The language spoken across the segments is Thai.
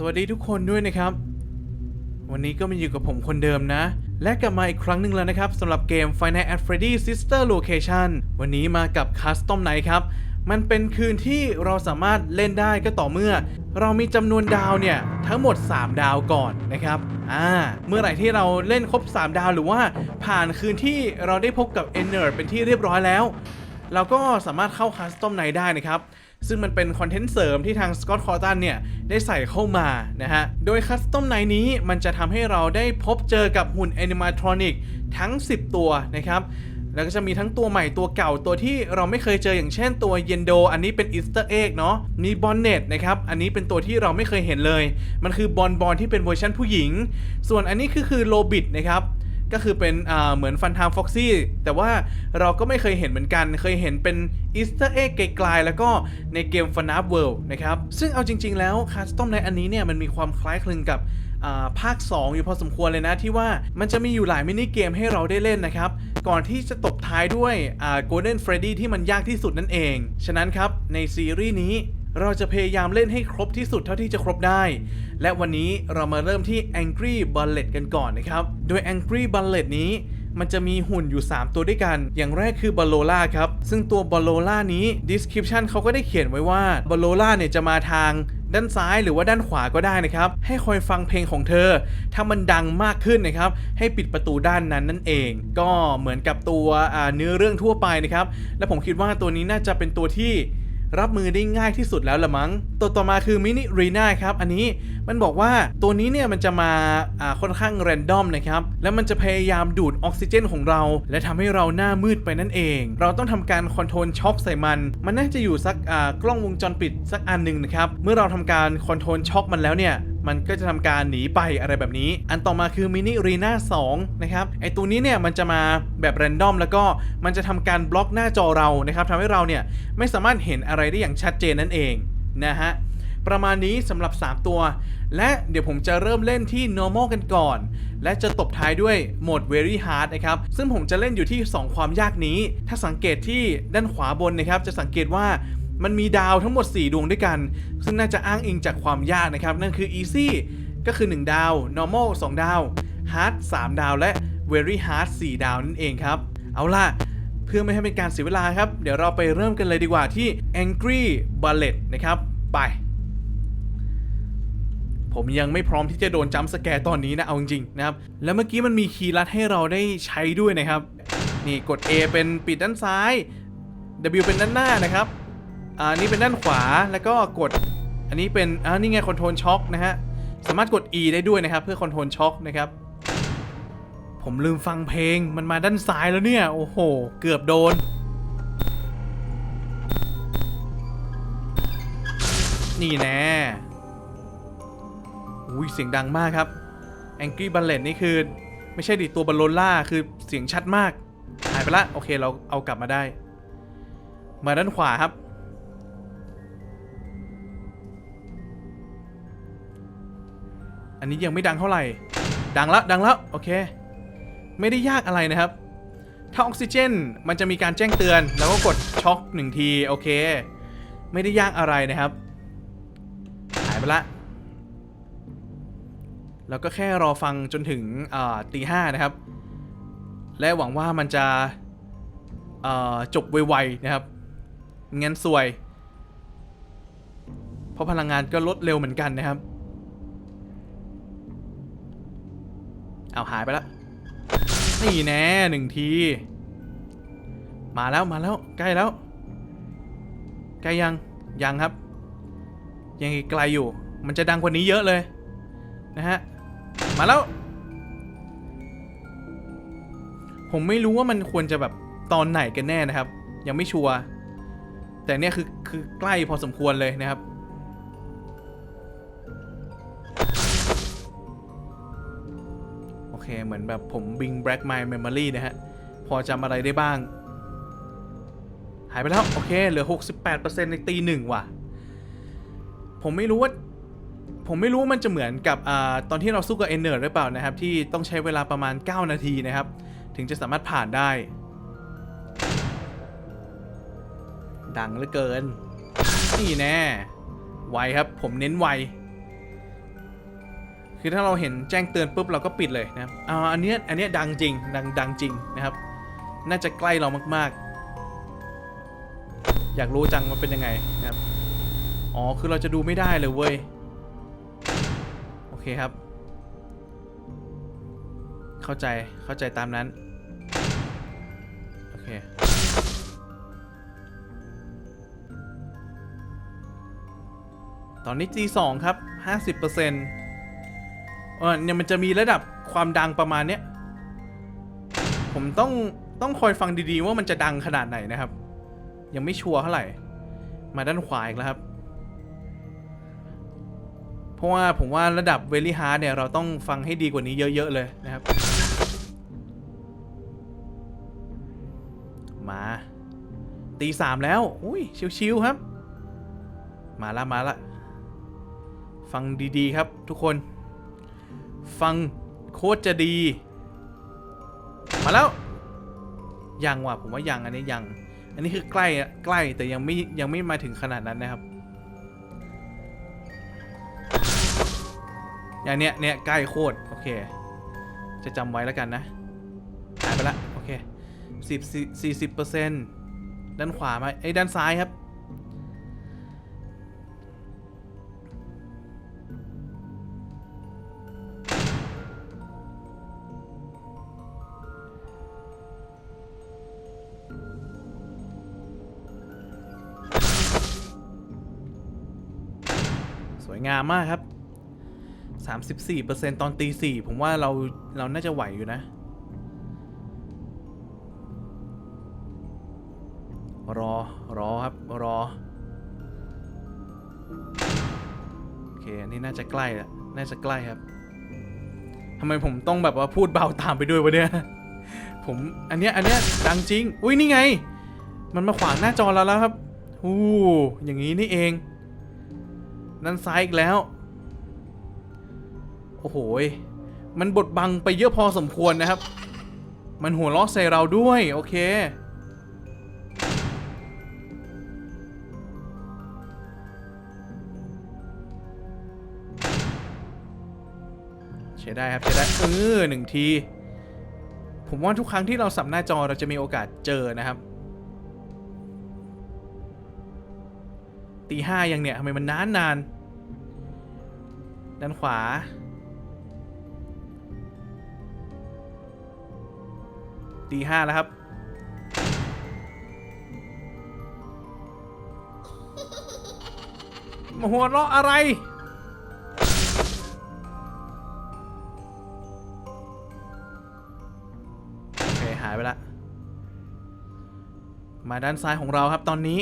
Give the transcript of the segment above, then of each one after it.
สวัสดีทุกคนด้วยนะครับ วันนี้ก็มาอยู่กับผมคนเดิมนะ และกลับมาอีกครั้งหนึ่งแล้วนะครับสำหรับเกม Final at Freddy Sister Location วันนี้มากับ Custom Night ครับ มันเป็นคืนที่เราสามารถเล่นได้ก็ต่อเมื่อ เรามีจำนวนดาวเนี่ย ทั้งหมด 3 ดาวก่อนนะครับอ่าเมื่อไหร่ที่เราเล่นครบ 3 ดาวหรือว่าผ่านคืนที่เราได้พบกับ e n e r เป็นที่เรียบร้อยแล้ว เราก็สามารถเข้า Custom Night ได้นะครับ ซึ่งมันเป็นคอนเทนต์เสริมที่ทาง Scott c o r t o n เนี่ย ได้ใส่เข้ามานะฮะ โดย Custom Night นี้มันจะทำให้เราได้พบเจอกับหุ่น Animatronic ทั้ง 10 ตัวนะครับแล้วก็จะมีทั้งตัวใหม่ตัวเก่าตัวที่เราไม่เคยเจออย่างเช่นตัวเยนโด อันนี้เป็นอีสเตอร์เอ็กเนาะมีบอนเน็ตนะครับ อันนี้เป็นตัวที่เราไม่เคยเห็นเลย มันคือบอลบอลที่เป็นเวอร์ชันผู้หญิง ส่วนอันนี้คือคือโลบิดนะครับ ก็คือเป็นอ่าเหมือนฟันทามฟ็อกซี่แต่ว่าเราก็ไม่เคยเห็นเหมือนกัน เคยเห็นเป็นอีสเตอร์เอ็กไกลๆแล้วก็ในเกมฟัน a ั w เวิลด์นะครับ ซึ่งเอาจริง ๆ แล้วคัสตอมในอันนี้เนี่ยมันมีความคล้ายคลึงกับภาค 2 อยู่พอสมควรเลยนะที่ว่ามันจะมีอยู่หลายมินิเกมให้เราได้เล่นนะครับ ก่อนที่จะตบท้ายด้วยอ่า Golden Freddy ที่มันยากที่สุดนั่นเอง ฉะนั้นครับในซีรีส์นี้ เราจะพยายามเล่นให้ครบที่สุดเท่าที่จะครบได้ และวันนี้เรามาเริ่มที่ Angry Bullet กันก่อนนะครับ โดย Angry Bullet นี้มันจะมีหุ่นอยู่ 3 ตัวด้วยกัน อย่างแรกคือบอลโลล่าครับ ซึ่งตัวบอลโลล่านี้ description เขาก็ได้เขียนไว้ว่าบอลโลล่าเนี่ยจะมาทางด้านซ้ายหรือว่าด้านขวาก็ได้นะครับ ให้คอยฟังเพลงของเธอ ถ้ามันดังมากขึ้นนะครับ ให้ปิดประตูด้านนั้นนั่นเอง ก็เหมือนกับตัวเนื้อเรื่องทั่วไปนะครับ และผมคิดว่าตัวนี้น่าจะเป็นตัวที่ รับมือได้ง่ายที่สุดแล้วละมั้ง ตัวต่อมาคือมินิรีนาครับ อันนี้มันบอกว่าตัวนี้เนี่ยมันจะมาอ่าค่อนข้างแรนดอมนะครับ แล้วมันจะพยายามดูดออกซิเจนของเรา และทำให้เราหน้ามืดไปนั่นเอง เราต้องทำการคอนโทรลช็อคใส่มัน มันน่าจะอยู่สักอ่ากล้องวงจรปิดสักอันหนึ่งนะครับ เมื่อเราทำการคอนโทรลช็อคมันแล้วเนี่ย มันก็จะทำการหนีไปอะไรแบบนี้ อันต่อมาคือมินิรีนา2นะครับไอตัวนี้เนี่ยมันจะมาแบบแรนดอมแล้วก็มันจะทำการบล็อกหน้าจอเรานะครับทำให้เราเนี่ยไม่สามารถเห็นอะไรได้อย่างชัดเจนนั่นเองนะฮะประมาณนี้สำหรับ 3 ตัว และเดี๋ยวผมจะเริ่มเล่นที่ normal กันก่อน และจะตบท้ายด้วยโหมด very hard นะครับ ซึ่งผมจะเล่นอยู่ที่ 2 ความยากนี้ ถ้าสังเกตที่ด้านขวาบนนะครับ จะสังเกตว่า มันมีดาวทั้งหมด 4 ดวงด้วยกัน ซึ่งน่าจะอ้างอิงจากความยากนะครับ นั่นคือ easy ก็คือ 1 ดาว normal 2 ดาว hard 3 ดาวและ very hard 4 ดาวนั่นเองครับ เอาล่ะ เพื่อไม่ให้เป็นการเสียเวลาครับ เดี๋ยวเราไปเริ่มกันเลยดีกว่าที่ angry bullet นะครับ ไป ผมยังไม่พร้อมที่จะโดนจัมสแกร์ตอนนี้นะ เอาจริงๆนะครับ แล้วเมื่อกี้มันมีคีย์ลัดให้เราได้ใช้ด้วยนะครับ นี่กด A เป็นปิดด้านซ้าย W เป็นด้านหน้านะครับ อ่านี่เป็นด้านขวาแล้วก็กด อันนี้เป็นอ่านี่ไงคอนโทรลช็อคนะฮะสามารถกด E ได้ด้วยนะครับ เพื่อคอนโทรลช็อคนะครับ ผมลืมฟังเพลงมันมาด้านซ้ายแล้วเนี่ย โอ้โห เกือบโดน นี่แน่อุ้ยเสียงดังมากครับ Angry Ballet นี่คือ ไม่ใช่ดิตัวบอลโลล่าคือเสียงชัดมาก หายไปละ โอเคเราเอากลับมาได้ มาด้านขวาครับ อันนี้ยังไม่ดังเท่าไหร่ ดังแล้วดังแล้วโอเค ไม่ได้ยากอะไรนะครับ ถ้าออกซิเจนมันจะมีการแจ้งเตือน แล้วก็กดช็อคหนึ่งทีโอเค ไม่ได้ยากอะไรนะครับ หายไปละแล้วก็แค่รอฟังจนถึงตีห้านะครับ และหวังว่ามันจะจบไวๆนะครับงั้นสวย เพราะพลังงานก็ลดเร็วเหมือนกันนะครับ เอาหายไปแล้วนี่แน่หนึ่งที มาแล้วมาแล้วใกล้แล้ว ใกล้ยังยังครับ ยังไกลอยู่ มันจะดังกว่านี้เยอะเลยนะฮะมาแล้ว ผมไม่รู้ว่ามันควรจะแบบตอนไหนกันแน่นะครับ ยังไม่ชัวร์แต่เนี่ยคือคือใกล้พอสมควรเลยนะครับ เคเหมือนแบบผม Bing Black My Memory นะฮะ พอจำอะไรได้บ้าง หายไปแล้ว โอเค เหลือ 68%ในตีหนึ่งว่ะ ผมไม่รู้ว่า ผมไม่รู้ว่ามันจะเหมือนกับอาตอนที่เราสู้กับเอนเนอร์หรือเปล่านะครับ ที่ต้องใช้เวลาประมาณ 9 นาทีนะครับ ถึงจะสามารถผ่านได้ ดังเหลือเกิน นี่แน่ไวครับ ผมเน้นไว คือถ้าเราเห็นแจ้งเตือนปุ๊บเราก็ปิดเลยนะครับอ่าอันเนี้ยอันเนี้ยดังจริงดังดังจริงนะครับ น่าจะใกล้เรามาก ๆ อยากรู้จังมันเป็นยังไงนะครับ อ๋อคือเราจะดูไม่ได้เลยเว้ย โอเคครับ เข้าใจเข้าใจตามนั้น โอเค ตอนนี้ G2 ครับ50%เอ อเนี่ยมันจะมีระดับความดังประมาณเนี้ย ผมต้องต้องคอยฟังดีๆว่ามันจะดังขนาดไหนนะครับ ยังไม่ชัวร์เท่าไหร่ มาด้านขวาอีกแล้วครับ เพราะว่าผมว่าระดับเวลี่ฮาร์ดเนี่ยเราต้องฟังให้ดีกว่านี้เยอะๆเลยนะครับ มาตีสามแล้ว อุ้ยชิวๆครับ มาละมาละ ฟังดีๆครับทุกคน ฟังโคตรจะดี มาแล้ว ยังว่ะผมว่ายังอันนี้ยัง อันนี้คือใกล้ใกล้แต่ยังไม่ยังไม่มาถึงขนาดนั้นนะครับ อย่างเนี้ยเนี้ยใกล้โคตรโอเค จะจำไว้แล้วกันนะหายไปละโอเคสิบสี่สิบเปอร์เซ็นต์ด้านขวามาไอ้ด้านซ้ายครับามมากครับ 34%ตอนตีสี่ผมว่าเราเราน่าจะไหวอยู่นะ รอ รอครับ รอ โอเค อันนี้น่าจะใกล้แล้วน่าจะใกล้ครับทำไมผมต้องแบบว่าพูดเบาตามไปด้วยวะเนี่ย ผม อันเนี้ย อันเนี้ยดังจริง อุ้ยนี่ไง มันมาขวางหน้าจอเราแล้วครับ อู้ อย่างนี้นี่เอง ด้นซ้ายอีกแล้ว โอ้โห มันบดบังไปเยอะพอสมควรนะครับ มันหัวล้อใส่เราด้วย โอเค ใช้ได้ครับ ใช้ได้ เออหนึ่งที ผมว่าทุกครั้งที่เราสับหน้าจอเราจะมีโอกาสเจอนะครับ ตีห้ายังเนี่ยทำไมมันนานนาน ด้านขวา ตีห้าแล้วครับ มาหัวเราะอะไร โอเค หายไปละ มาด้านซ้ายของเราครับตอนนี้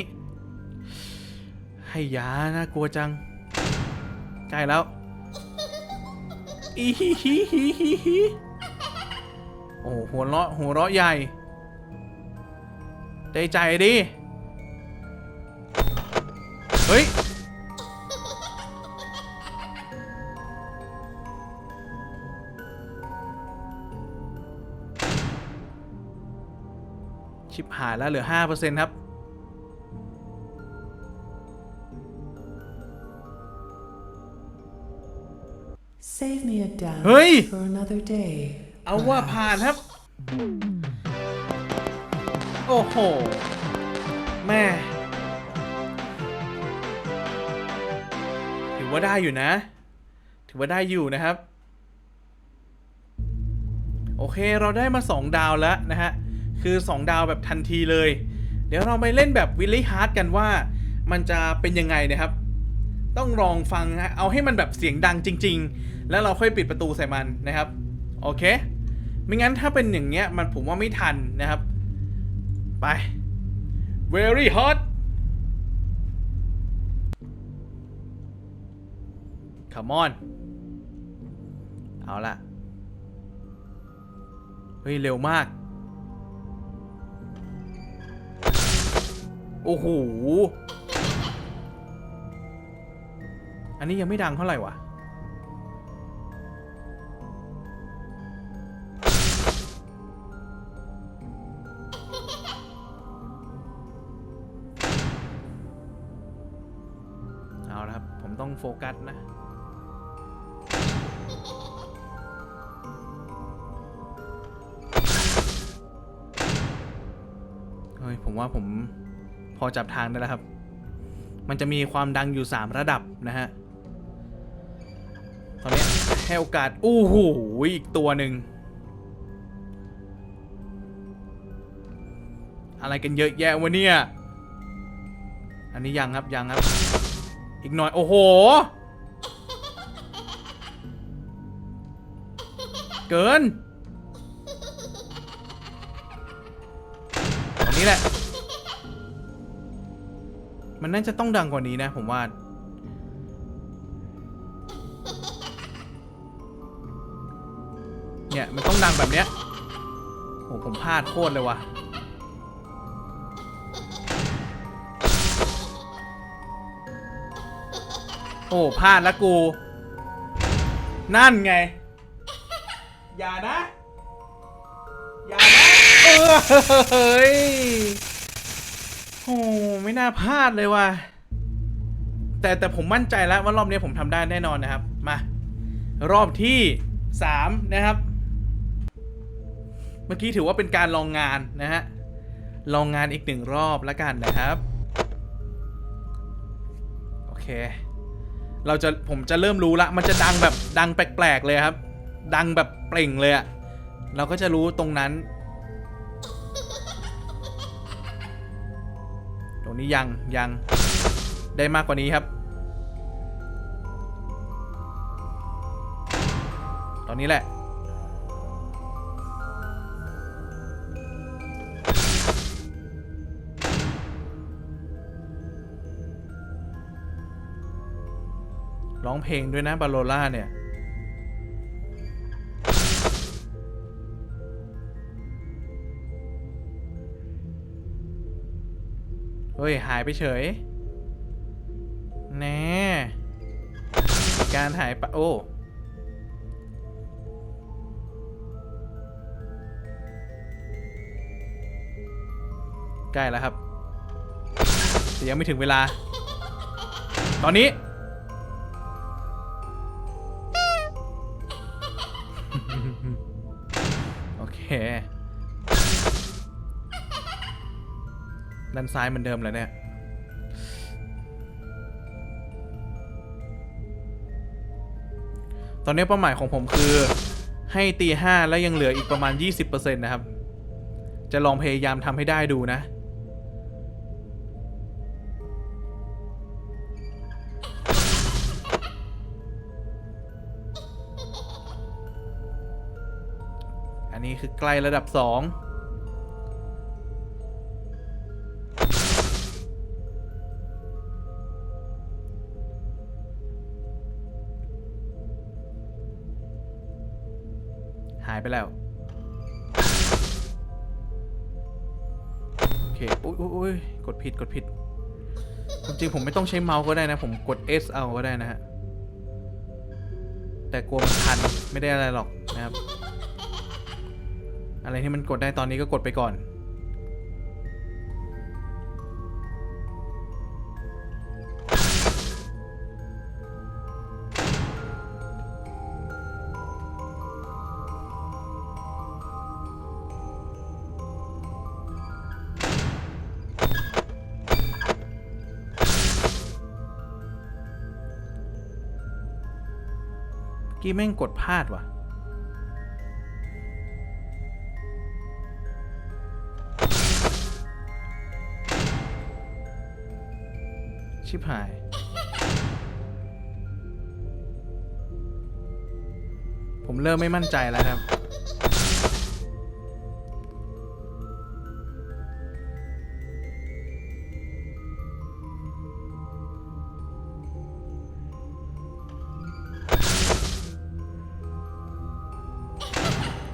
ให้ยาน่ากลัวจัง ใกล้แล้ว อีฮิฮิฮิฮิฮิโอ้หหัวเราะหัวเราะใหญ่ ได้ใจดิ เฮ้ย ชิบหายแล้วเหลือ 5%ครับ Save me a doubt เฮ้ย for another day. เอาว่าผ่านครับ โอ้โห แม่ถือว่าได้อยู่นะ ถือว่าได้อยู่นะครับ โอเคเราได้มา 2 ดาวแล้วนะฮะ คือ 2 ดาวแบบทันทีเลย เดี๋ยวเราไปเล่นแบบวิลลี่ฮาร์ดกันว่า มันจะเป็นยังไงนะครับ ต้องลองฟังนะเอาให้มันแบบเสียงดังจริง ๆ แล้วเราค่อยปิดประตูใส่มันนะครับโอเค ไม่งั้นถ้าเป็นอย่างเงี้ยมันผมว่าไม่ทันนะครับ ไป very hot come on เอาละเฮ้ย เร็วมาก โอ้โห อันนี้ยังไม่ดังเท่าไหร่วะเอาละครับ ผมต้องโฟกัสนะ เฮ้ย ผมว่าผมพอจับทางได้แล้วครับ มันจะมีความดังอยู่ 3 ระดับนะฮะ ให้โอกาสอู้หูอีกตัวหนึ่งอะไรกันเยอะแยะวะเนี่ย อันนี้ยังครับยังครับ อีกหน่อยโอ้โห เกินอันนี้แหละ มันน่าจะต้องดังกว่านี้นะผมว่า ต้องดังแบบเนี้ยโหผมพลาดโคตรเลยว่ะโอ้พลาดแล้วกู นั่นไง อย่านะ อย่านะ เออเฮ้ยโอ้ไม่น่าพลาดเลยว่ะ แต่แต่ผมมั่นใจแล้วว่ารอบนี้ผมทำได้แน่นอนนะครับ มา รอบที่สามนะครับ เมื่อกี้ถือว่าเป็นการลองงานนะฮะ ลองงานอีกหนึ่งรอบแล้วกันนะครับ โอเค เราจะผมจะเริ่มรู้ละ มันจะดังแบบดังแปลกๆเลยครับ ดังแบบเปล่งเลยอะเราก็จะรู้ตรงนั้น ตรงนี้ยังยังได้มากกว่านี้ครับ ตอนนี้แหละ ร้องเพลงด้วยนะบาโลล่าเนี่ย เฮ้ย หายไปเฉย แน่ การหายไปโอ้ใกล้แล้วครับแต่ยังไม่ถึงเวลา ตอนนี้ ด้านซ้ายเหมือนเดิมเลยเนี่ยตอนนี้เป้าหมายของผมคือให้ตีห้าแล้วยังเหลืออีกประมาณ 20%นะครับ จะลองพยายามทำให้ได้ดูนะ นนี้คือใกล้ระดับ2หายไปแล้ว โอเคอุ้ยอุ้ยกดผิดกดผิดจริงๆผมไม่ต้องใช้เมาส์ก็ได้นะ ผมกด S เอาก็ได้นะฮะ แต่กลัวมันทันไม่ได้อะไรหรอกนะครับ อะไรที่มันกดได้ตอนนี้ก็กดไปก่อน กี้แม่งกดพลาดว่ะ ชิบหาย ผมเริ่มไม่มั่นใจแล้วครับ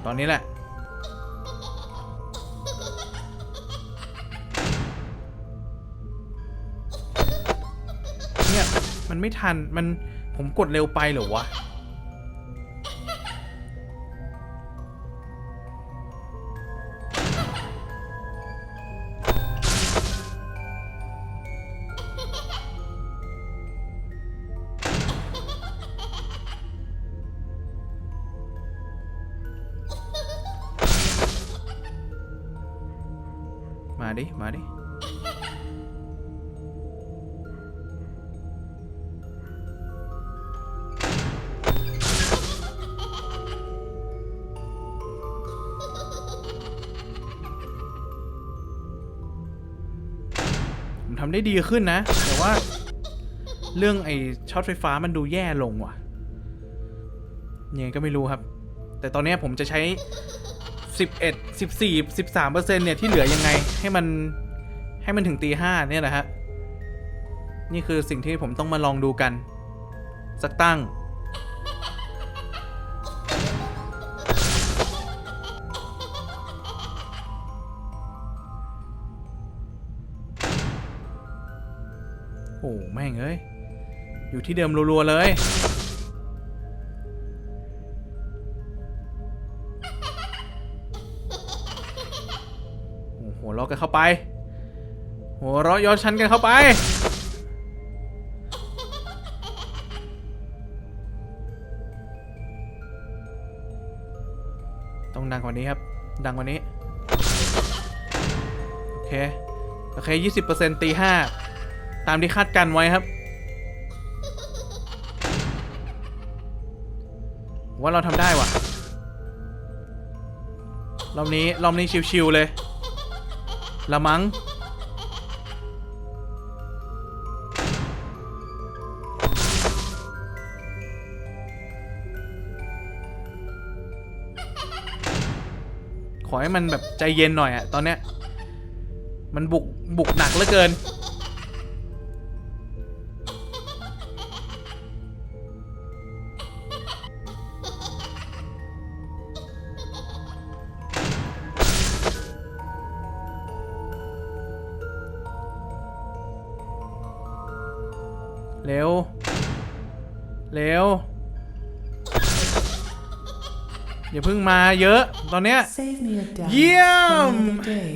ตอนนี้แหละ มันไม่ทันมันผมกดเร็วไปเหรอวะ ทำได้ดีขึ้นนะ แต่ว่า เรื่องไอ้ช็อตไฟฟ้ามันดูแย่ลงว่ะยังไงก็ไม่รู้ครับ แต่ตอนนี้ผมจะใช้ 11 14 13เปอร์เซ็นเนี่ยที่เหลือยังไงให้มันให้มันถึงตีห้าเนี่ยแหละฮะ นี่คือสิ่งที่ผมต้องมาลองดูกัน สักตั้ง โอ้แม่งเอ้ย อยู่ที่เดิมรัวๆเลย หัวเราะกันเข้าไป หัวเราะย้อนชั้นกันเข้าไป ต้องดังกว่านี้ครับ ดังกว่านี้ โอเค โอเค20%ตีห้า ตามที่คาดกันไว้ครับ ว่าเราทำได้ว่ะ รอบนี้รอบนี้ชิวๆเลยละมัง้งขอให้มันแบบใจเย็นหน่อยอะตอนเนี้ย มันบุกบุกหนักเหลือเกิน มาเยอะ ตอนเนี้ย Save me a doubt. Yum! For another day,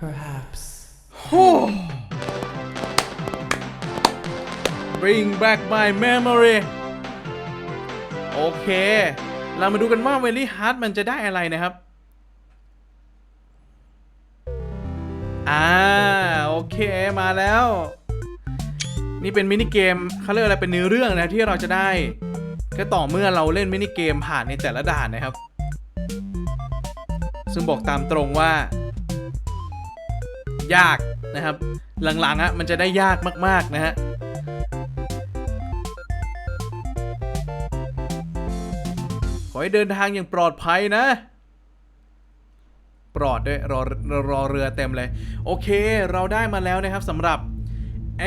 perhaps. Bring back my memory โอเค เรามาดูกันว่าเวลี่ฮาร์ดมันจะได้อะไรนะครับ อ่า โอเค มาแล้ว นี่เป็นมินิเกมเขาเรียกอะไรเป็นเนื้อเรื่องนะที่เราจะได้ ก็ต่อเมื่อเราเล่นมินิเกมผ่านในแต่ละด่านนะครับ ซึ่งบอกตามตรงว่า ยากนะครับ หลังๆอะมันจะได้ยากมากๆนะฮะขอให้เดินทางอย่างปลอดภัยนะ ปลอดด้วยรอรอรอเรือเต็มเลย โอเค เราได้มาแล้วนะครับสำหรับ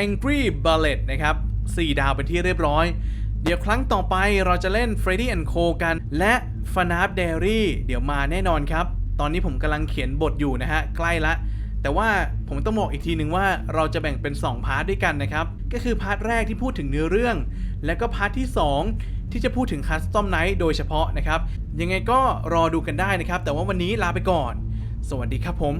Angry Ballet นะครับ 4 ดาวเป็นที่เรียบร้อย เดี๋ยวครั้งต่อไปเราจะเล่น Freddy and Co กัน และ f n a f Diary เดี๋ยวมาแน่นอนครับ ตอนนี้ผมกำลังเขียนบทอยู่นะฮะใกล้ละ แต่ว่าผมต้องบอกอีกทีหนึ่งว่าเราจะแบ่งเป็น 2 พาร์ทด้วยกันนะครับ ก็คือพาร์ทแรกที่พูดถึงเนื้อเรื่อง และก็พาร์ทที่ 2 ที่จะพูดถึงคัสตอมไนท์โดยเฉพาะนะครับ ยังไงก็รอดูกันได้นะครับ แต่ว่าวันนี้ลาไปก่อน สวัสดีครับผม